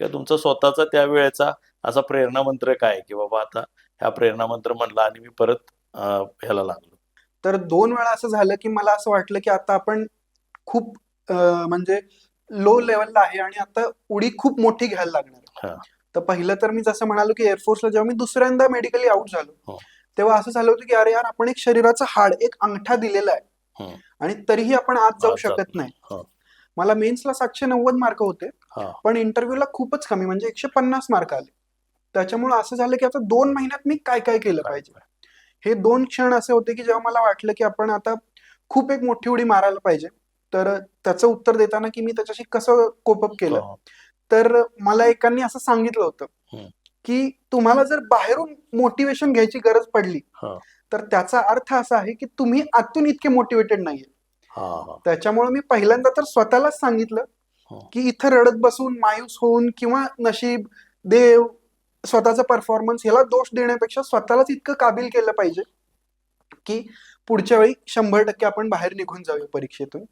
किंवा तुमचा स्वतःचा त्या वेळेचा असा प्रेरणा मंत्र काय की बाबा आता ह्या प्रेरणा मंत्र म्हणला आणि मी परत ह्याला लागलो तर दोन वेळा असं झालं की मला असं वाटलं की आता आपण खूप म्हणजे लो लेवलला आहे आणि आता उडी खूप मोठी घ्यायला लागणार. तर पहिलं तर मी जसं म्हणालो की एअरफोर्सला जेव्हा मी दुसऱ्यांदा मेडिकली आउट झालो हो. तेव्हा असं झालं होतं की अरे यार आपण एक शरीराचं हाड एक अंगठा दिलेला आहे. आणि तरीही आपण आत जाऊ शकत नाही. मला मेन्सला सातशे नव्वद मार्क होते. पण इंटरव्ह्यूला खूपच कमी म्हणजे एकशे पन्नास मार्क आले त्याच्यामुळे असं झालं की आता दोन महिन्यात मी काय काय केलं पाहिजे हे दोन क्षण असे होते की जेव्हा मला वाटलं की आपण आता खूप एक मोठी उडी मारायला पाहिजे तर त्याचं उत्तर देताना की मी त्याच्याशी कसं कोपअप केलं हो. तर मला एकांनी असं सांगितलं होतं. की तुम्हाला जर बाहेरून मोटिवेशन घ्यायची गरज पडली हा. तर त्याचा अर्थ असा आहे की तुम्ही आतून इतके मोटिवेटेड नाहीये त्याच्यामुळे मी पहिल्यांदा तर स्वतःलाच सांगितलं हो. की इथं रडत बसून मायूस होऊन किंवा नशीब देव स्वतःचा परफॉर्मन्स ह्याला दोष देण्यापेक्षा स्वतःलाच इतकं काबिल केलं पाहिजे की पुढच्या वेळी शंभर टक्के आपण बाहेर निघून जाऊया परीक्षेतून